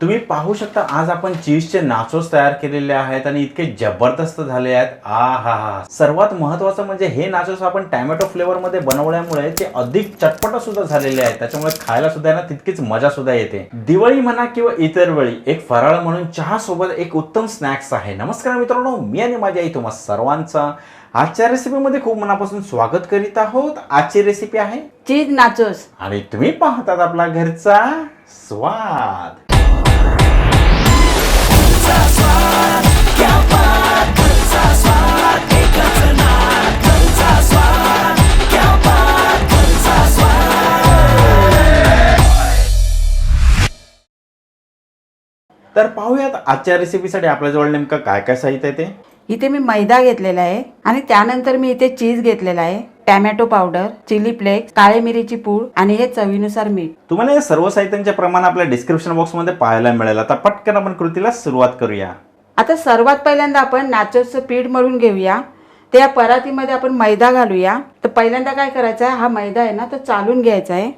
तुम्ही पाहू शकता आज आपण चीजचे नाचोस तयार केलेले आहेत आणि इतके जबरदस्त झाले आहेत. आ हा. हा सर्वात महत्वाचं म्हणजे हे नाचोस आपण टॅमॅटो फ्लेवर मध्ये बनवल्यामुळे ते अधिक चटपट सुद्धा झालेले आहेत. त्याच्यामुळे खायला सुद्धा ना तितकीच मजा सुद्धा येते. दिवाळी म्हणा किंवा इतर वेळी एक फराळ म्हणून चहा सोबत एक उत्तम स्नॅक्स आहे. नमस्कार मित्रांनो मी आणि माझी आई तुम्हा सर्वांचा आजच्या रेसिपीमध्ये खूप मनापासून स्वागत करीत आहोत. आजची रेसिपी आहे? Cheese nachos. आणि तुम्ही पाहतात आपला घरचा स्वाद. तर पाहूयात आजच्या रेसिपीसाठी आपल्याजवळ नेमकं काय काय साहित्य आहे ते? इथे मी मैदा घेतलेला आहे आणि त्यानंतर मी इथे चीज घेतलेला आहे. टॅमॅटो पावडर चिली फ्लेक्स काळे मिरीची पूड आणि हे चवीनुसार मीठ. तुम्हाला या सर्व साहित्यांचे प्रमाण आपल्या डिस्क्रिप्शन बॉक्समध्ये पाहायला मिळेल. आता पटकन आपण कृतीला सुरुवात करूया. आता सर्वात पहिल्यांदा आपण नाचोसचं पीठ मळून घेऊया. त्या परातीमध्ये आपण मैदा घालूया. तर पहिल्यांदा काय करायचं आहे? हा मैदा आहे ना तो चालून घ्यायचा आहे.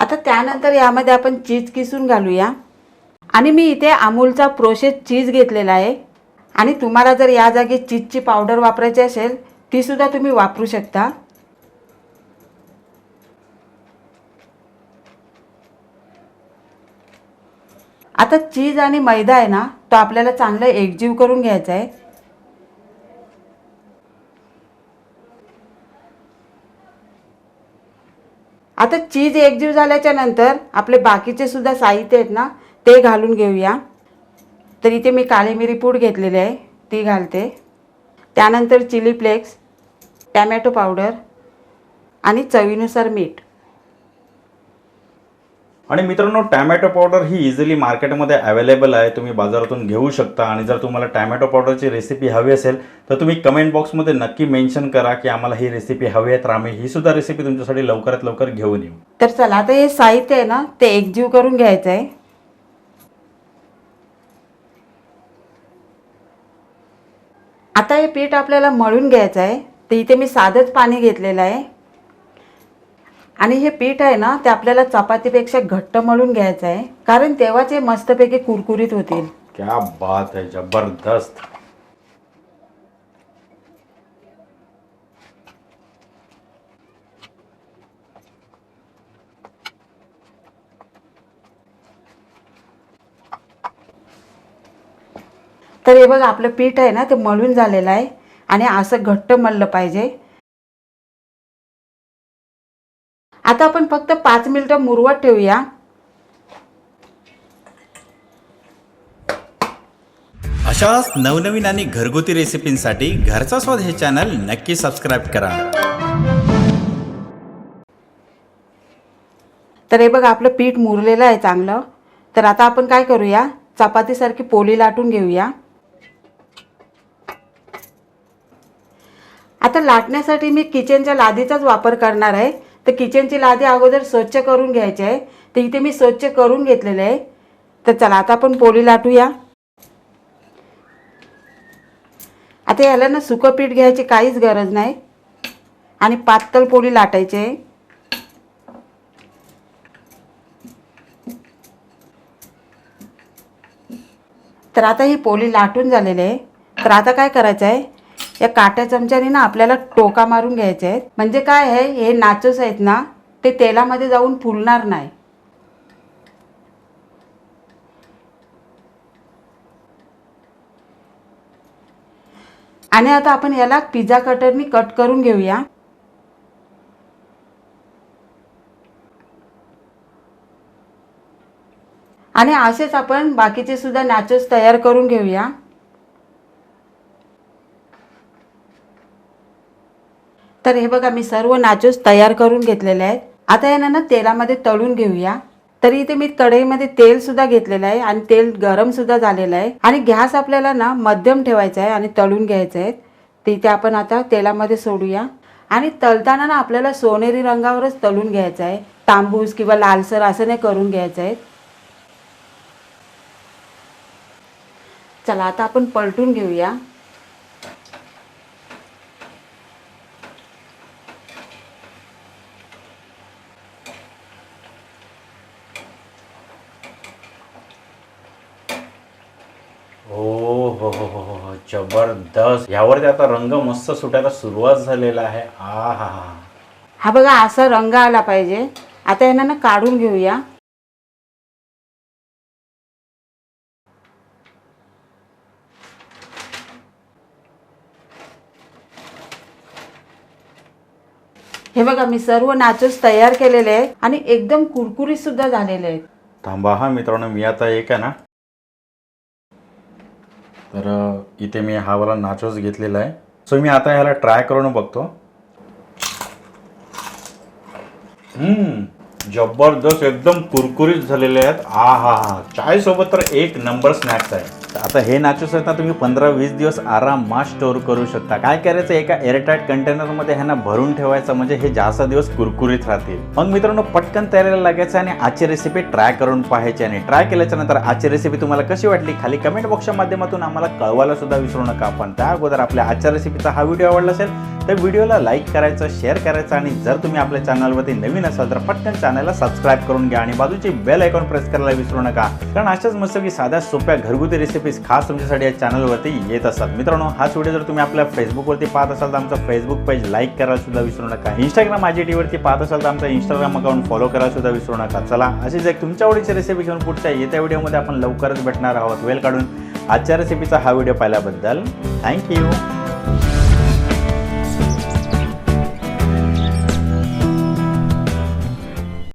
आता त्यानंतर यामध्ये आपण चीज किसून घालूया. आणि मी इथे अमूलचा प्रोसेस चीज घेतलेला आहे. आणि तुम्हाला जर या जागी चीजची पावडर वापरायची असेल तीसुद्धा तुम्ही वापरू शकता. आता चीज आणि मैदा आहे ना तो आपल्याला चांगला एकजीव करून घ्यायचा आहे. आता चीज एकजीव झाल्याच्यानंतर आपले बाकीचे सुद्धा साहित्य आहेत ना ते घालून घेऊया. तर इथे मी काळी मिरी पूड घेतलेली आहे ती घालते. त्यानंतर चिली फ्लेक्स टॅमॅटो पावडर आणि चवीनुसार मीठ. आणि मित्रांनो टॅमॅटो पावडर ही इझिली मार्केटमध्ये अवेलेबल आहे. तुम्ही बाजारातून घेऊ शकता. आणि जर तुम्हाला टॅमॅटो पावडरची रेसिपी हवी असेल तर तुम्ही कमेंट बॉक्समध्ये नक्की मेन्शन करा की आम्हाला ही रेसिपी हवी आहे. तर आम्ही ही सुद्धा रेसिपी तुमच्यासाठी लवकरात लवकर घेऊन येऊ. तर चला आता हे साहित्य आहे ना ते एकजीव करून घ्यायचं आहे आता हे पीठ आपल्याला मळून घ्यायचं आहे तर इथे मी साधंच पाणी घेतलेलं आहे. आणि हे पीठ आहे ना ते आपल्याला चपातीपेक्षा घट्ट मळून घ्यायचं आहे. कारण तेव्हाच हे मस्तपैकी कुरकुरीत होतील. क्या बात जबरदस्त. तर हे बघा आपलं पीठ आहे ना ते मळून झालेलं आहे. आणि असं घट्ट मळलं पाहिजे. आता आपण फक्त पाच मिनिटं मुरवत ठेवूया. अशाच नवनवीन आणि घरगुती रेसिपींसाठी घरचा स्वाद हे चॅनल नक्की सबस्क्राईब करा. तर हे बघा आपलं पीठ मुरलेलं आहे चांगलं. तर आता आपण काय करूया? चपातीसारखी पोळी लाटून घेऊया. आता लाटण्यासाठी मी किचनच्या लादीचाच वापर करणार आहे. तर किचनची लादी अगोदर स्वच्छ करून घ्यायची आहे. तर इथे मी स्वच्छ करून घेतलेलं आहे. तर चला आता आपण पोळी लाटूया. आता याला ना सुकं पीठ घ्यायची काहीच गरज नाही. आणि पातळ पोळी लाटायची आहे. तर आता ही पोळी लाटून झालेली आहे. तर आता काय करायचं आहे? या काट्या चमच्याने ना आपल्याला टोका मारून घ्यायचे आहेत. म्हणजे काय आहे हे नाचोस आहेत ना ते तेलामध्ये जाऊन फुलणार नाही. आणि आता आपण याला पिझ्झा कटरनी कट करून घेऊया. आणि असेच आपण बाकीचे सुद्धा नॅचोस तयार करून घेऊया. तर हे बघा मी सर्व नाचोस तयार करून घेतलेले आहेत. आता यांना ना तेलामध्ये तळून घेऊया. तरी इथे मी कढईमध्ये तेल सुद्धा घेतलेलं आहे आणि तेल गरम सुद्धा झालेलं आहे. आणि गॅस आपल्याला ना मध्यम ठेवायचा आहे आणि तळून घ्यायचं आहे. तिथे आपण आता तेलामध्ये सोडूया. आणि तळताना ना आपल्याला सोनेरी रंगावरच तळून घ्यायचं आहे. तांबूस किंवा लालसर असं नाही करून घ्यायचं आहे. चला आता आपण पलटून घेऊया हो हो हो हो हो जबरदस्त यावरती आता रंग मस्त सुटायला सुरुवात झालेला आहे. आ हा हा हा बघा असा रंग आला पाहिजे. आता यांना ना काढून घेऊया. हे बघा मी सर्व नाचूस तयार केलेले आहेत आणि एकदम कुरकुरीत सुद्धा झालेले आहेत. थांबा हा मित्रांनो मी आता एक आहे ना तर इथे मी हा वाला नाचोच घेतलेला आहे. सो मी आता ह्याला ट्राय करून बघतो. हम्म जबरदस्त एकदम कुरकुरीत झालेले आहेत. आ हा हा चाय सोबत तर एक नंबर स्नॅक्स आहे. आता हे नाचोस आहेत ना तुम्ही पंधरा वीस दिवस आरामात स्टोअर करू शकता. काय करायचं? एका एअरटाईट कंटेनरमध्ये ह्यांना भरून ठेवायचं म्हणजे हे जास्त दिवस कुरकुरीत राहतील. मग मित्रांनो पटकन तयारीला लागायचं आणि आजची रेसिपी ट्राय करून पाहायची आणि ट्राय केल्याच्यानंतर आजची रेसिपी तुम्हाला कशी वाटली? खाली कमेंट बॉक्सच्या माध्यमातून आम्हाला कळवायला सुद्धा विसरू नका. पण त्या अगोदर आपल्या आजच्या रेसिपीचा हा व्हिडिओ आवडला असेल तर व्हिडिओला लाईक करायचं शेअर करायचं आणि जर तुम्ही आपल्या चॅनलवरती नवीन असाल तर पटकन चॅनलला सबस्क्राईब करून घ्या आणि बाजूची बेल आयकॉन प्रेस करायला विसरू नका. कारण अशाच मस्त की साध्या सोप्या घरगुती रेसिपीज खास तुमच्यासाठी या चॅनलवरती येत असतात. मित्रांनो हाच व्हिडिओ जर तुम्ही आपल्या फेसबुकवरती पाहत असाल तर आमचा फेसबुक पेज लाईक करायला सुद्धा विसरू नका. इंस्टाग्राम आय टीवरती पाहत असाल तर आमचा इंस्टाग्राम अकाउंट फॉलो करायला सुद्धा विसरू नका. चला अशीच एक तुमच्या आवडीची रेसिपी घेऊन पुढच्या येत्या व्हिडिओमध्ये आपण लवकरच भेटणार आहोत. वेळ काढून आजच्या रेसिपीचा हा व्हिडिओ पाहिल्याबद्दल थँक्यू